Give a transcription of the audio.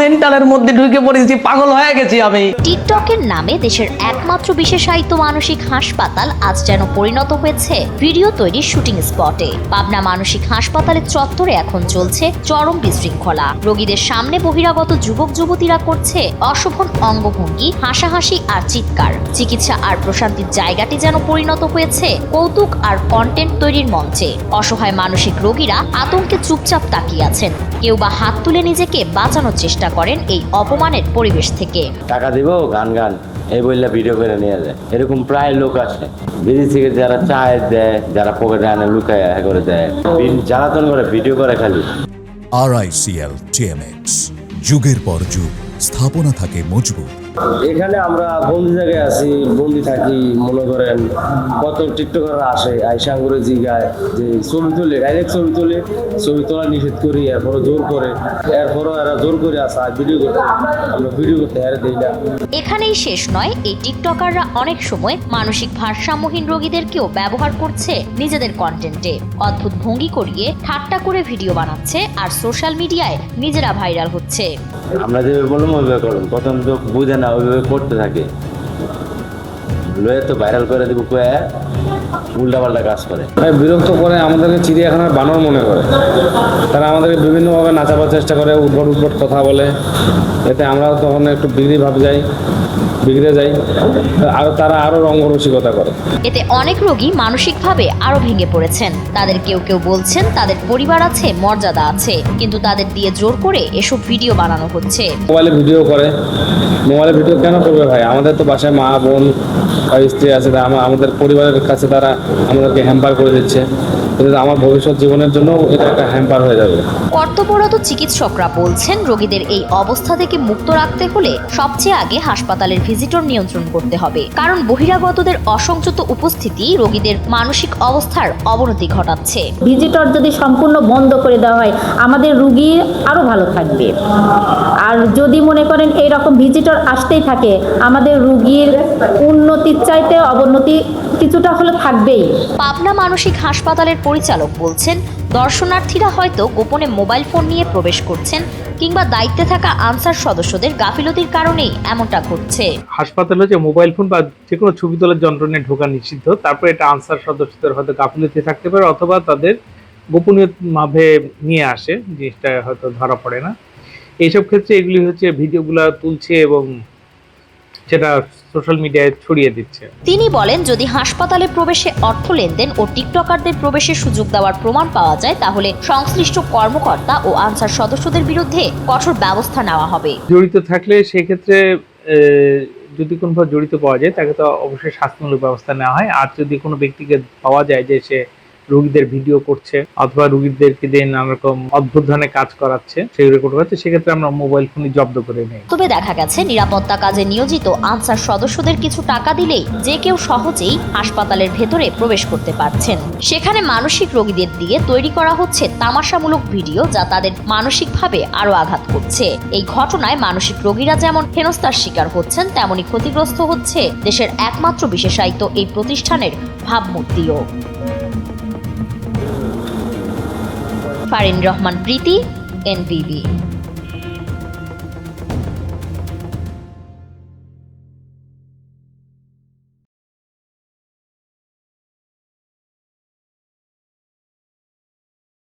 মেন্টালের মধ্যে ঢুকে পড়েছি, পাগল হয়ে গেছি আমি। টিকটকের নামে দেশের একমাত্র বিশেষায়িত মানসিক হাসপাতাল আজ যেন পরিণত হয়েছে ভিডিও তৈরির শুটিং স্পটে। পাবনা মানসিক হাসপাতালের চত্বরে এখন চলছে চরম বিশৃঙ্খলা। রোগীদের সামনে বহিরাগত যুবক, যুবতীরা করছে অশোভন অঙ্গভঙ্গি, হাসাহাসি আর চিৎকার। চিকিৎসা আর প্রশান্তির জায়গাটি যেন পরিণত হয়েছে কৌতুক আর কন্টেন্ট তৈরির মঞ্চে। অসহায় মানসিক রোগীরা আতঙ্কে চুপচাপ তাকিয়ে আছেন। কেউ বা হাত তুলে নিজেকে বাঁচানোর চেষ্টা করেন এই অপমানের পরিবেশ থেকে। টাকা দিব গান গান। এই বললে ভিডিও করে নিয়ে যায়। এরকম প্রায় লোক আছে। বিড়ি থেকে যারা চায় দেয় যারা পকেটে আনে লুকায় হ্যাঁ করে দেয়। বিন- জ্বালাতন করে ভিডিও করে খালি। আরআইসিএল টিএমএক্স যুগের পর যুগ স্থাপনা থাকে মজবুত। এখানে আমরা বন্দি জায়গায় আছি বন্দি থাকি মনে করেন কত টিকটকাররা আসে আইসা করে জিগায় যে ছবি তুলে ডাইরেক্ট ছবি তুলে ছবি তোলা নিষেধ করি এরপরে জোর করে এরপরও এরা জোর করে আসা ভিডিও করতে আমরা ভিডিও করতে হারে দিই না। এখানেই শেষ নয় এই টিকটকাররা অনেক সময় মানসিক ভারসাম্যহীন রোগীদেরকেও ব্যবহার করছে নিজেদের কন্টেন্টে অদ্ভুত ভঙ্গি করিয়ে ঠাট্টা করে ভিডিও বানাচ্ছে আর সোশ্যাল মিডিয়ায় নিজেরা ভাইরাল হচ্ছে। আমরা যেভাবে বললাম ওইভাবে করলাম। প্রথম তো বুঝে না, ওইভাবে করতে থাকে। লয়ে তো ভাইরাল করে দেবো কয়ে উল্টা পাল্টা কাজ করে। বিরক্ত করে আমাদেরকে চিড়িয়াখানার বানর মনে করে। তারা আমাদেরকে বিভিন্নভাবে নাচাবার চেষ্টা করে উদ্ভট উদ্ভট কথা বলে। এতে আমরাও তখন একটু বিগড়ি ভাব যাই। বিগড়ে যাই আরও তারা আরও রঙ্গরসিকতা করে। এতে অনেক রোগী মানসিকভাবে আরও ভেঙে পড়েছেন। তাদের কেউ কেউ বলছেন তাদের পরিবার আছে মর্যাদা আছে কিন্তু তাদের দিয়ে জোর করে এসব ভিডিও বানানো হচ্ছে। মোবাইলে ভিডিও করে। মোবাইলে ভিডিও কেন করবে ভাই? আমাদের তো বাসায় মা বোন স্ত্রী আছে আমাদের পরিবারের কাছে তারা আমাদেরকে হ্যাম্পার করে দিচ্ছে। কিন্তু আমার ভবিষ্যৎ জীবনের জন্য এটা একটা হ্যাম্পার হয়ে যাবে। কর্তব্যরত চিকিৎসকরা বলছেন রোগীদের এই অবস্থা থেকে মুক্ত রাখতে হলে সবচেয়ে আগে হাসপাতালের ভিজিটর নিয়ন্ত্রণ করতে হবে। কারণ বহিরাগতদের অসংযত উপস্থিতি রোগীদের মানসিক অবস্থার অবনতি ঘটাচ্ছে। ভিজিটর যদি সম্পূর্ণ বন্ধ করে দেওয়া হয় আমাদের রুগী আরও ভালো থাকবে। আর যদি মনে করেন এই রকম ভিজিটর আসতেই থাকে আমাদের রুগীর উন্নতির চাইতে অবনতি কিছুটা হলে থাকবেই। পাবনা মানসিক হাসপাতালের পরিচালক বলছেন, দর্শনার্থীরা হয়তো গোপনে মোবাইল ফোন নিয়ে প্রবেশ করছেন কিংবা দায়িত্বে থাকা আনসার সদস্যদের গাফিলতির কারণেই এমনটা ঘটছে। হাসপাতালে যে মোবাইল ফোন বা যে কোনো ছবি তোলার যন্ত্র নিয়ে ঢোকা নিষিদ্ধ। তারপরে এটা আনসার সদস্যদের হয়তো গাফিলতি থাকতে পারে অথবা তাদের গোপনীয় ভাবে নিয়ে আসে, জিনিসটা হয়তো ধরা পড়ে না। এইসব ক্ষেত্রে এগুলি হচ্ছে ভিডিওগুলো তুলছে এবং সেটা সোশ্যাল মিডিয়ায় ছড়িয়ে দিচ্ছে। তিনি বলেন যদি হাসপাতালে প্রবেশে অর্থ লেনদেন ও টিকটকারদের প্রবেশের সুযোগ দেওয়ার প্রমাণ পাওয়া যায় তাহলে সংশ্লিষ্ট কর্মকর্তা ও আনসার সদস্যদের বিরুদ্ধে কঠোর ব্যবস্থা নেওয়া হবে। জড়িত থাকলে সেক্ষেত্রে যদি কোনোভাবে জড়িত পাওয়া যায় তাকে তো অবশ্যই শাস্তিমূলক ব্যবস্থা নেওয়া হয়। আর যদি কোনো ব্যক্তিকে পাওয়া যায় যে সে রোগীদের ভিডিও করছে অথবা রোগীদেরকে দিয়ে নানা রকম অদ্ভুত ধরনের কাজ করাচ্ছে সেগুলো করতে সেক্ষেত্রে আমরা মোবাইল ফোনই জব্দ করে নেই। তবে দেখা গেছে, নিরাপত্তা কাজে নিয়োজিত আনসার সদস্যদের কিছু টাকা দিলেই যে কেউ সহজেই হাসপাতালের ভেতরে প্রবেশ করতে পারছেন। সেখানে মানসিক রোগীদের দিয়ে তৈরি করা হচ্ছে তামাশামূলক ভিডিও যা তাদের মানসিকভাবে আরও আঘাত করছে। এই ঘটনায় মানসিক রোগীরা যেমন হেনস্থার শিকার হচ্ছেন তেমনি ক্ষতিগ্রস্ত হচ্ছে দেশের একমাত্র বিশেষায়িত এই প্রতিষ্ঠানের ভাবমূর্তিও। ফারিন রহমান প্রীতি এনবিবি।